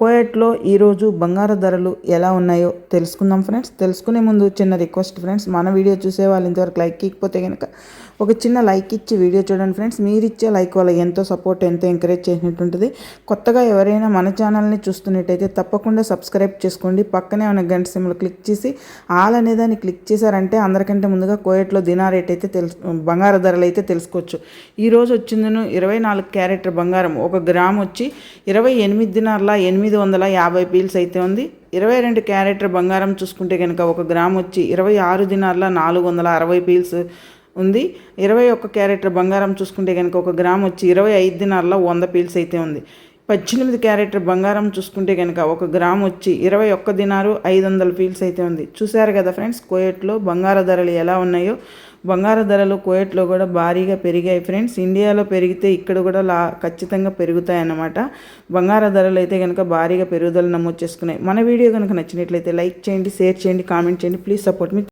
కోయట్లో ఈరోజు బంగారు ధరలు ఎలా ఉన్నాయో తెలుసుకుందాం ఫ్రెండ్స్. తెలుసుకునే ముందు చిన్న రిక్వెస్ట్ ఫ్రెండ్స్. మన వీడియో చూసే వాళ్ళు ఇంతవరకు లైక్ ఇకపోతే కనుక ఒక చిన్న లైక్ ఇచ్చి వీడియో చూడండి ఫ్రెండ్స్. మీరు ఇచ్చే లైక్ వల్ల ఎంతో సపోర్ట్ ఎంతో ఎంకరేజ్ చేసినట్టుంటుంది. కొత్తగా ఎవరైనా మన ఛానల్ని చూస్తున్నట్టయితే తప్పకుండా సబ్స్క్రైబ్ చేసుకోండి. పక్కనే ఉన్న గంట సిమ్లు క్లిక్ చేసి ఆల్ అనేదాన్ని క్లిక్ చేశారంటే అందరికంటే ముందుగా కోయట్లో దినా రేట్ అయితే తెలుసు బంగారు ధరలు అయితే తెలుసుకోవచ్చు. ఈరోజు వచ్చిందను ఇరవై నాలుగు క్యారెట్ బంగారం. ఒక గ్రామ్ వచ్చి ఇరవై ఎనిమిది దినార్ల ఎనిమిది వందల యాభై పీల్స్ అయితే ఉంది. ఇరవై రెండు క్యారెక్టర్ బంగారం చూసుకుంటే కనుక ఒక గ్రామ్ వచ్చి ఇరవై ఆరు దినార్ల నాలుగు వందల అరవై పీల్స్ ఉంది. ఇరవై ఒక్క క్యారెక్టర్ బంగారం చూసుకుంటే కనుక ఒక గ్రామ్ వచ్చి ఇరవై ఐదు దినార్ల వంద పీల్స్ అయితే ఉంది. పద్దెనిమిది క్యారెక్టర్ బంగారం చూసుకుంటే కనుక ఒక గ్రామ్ వచ్చి ఇరవై ఒక్క దినారు ఐదు వందల పీల్స్ అయితే ఉంది. చూశారు కదా ఫ్రెండ్స్ కోయట్లో బంగారు ధరలు ఎలా ఉన్నాయో? బంగారు ధరలు కోయట్లో కూడా భారీగా పెరిగాయి ఫ్రెండ్స్. ఇండియాలో పెరిగితే ఇక్కడ కూడా లా ఖచ్చితంగా పెరుగుతాయి అన్నమాట బంగారు ధరలు అయితే కనుక భారీగా పెరుగుదల నమోదు చేసుకున్నాయి. మన వీడియో కనుక నచ్చినట్లయితే లైక్ చేయండి షేర్ చేయండి కామెంట్ చేయండి. Please support me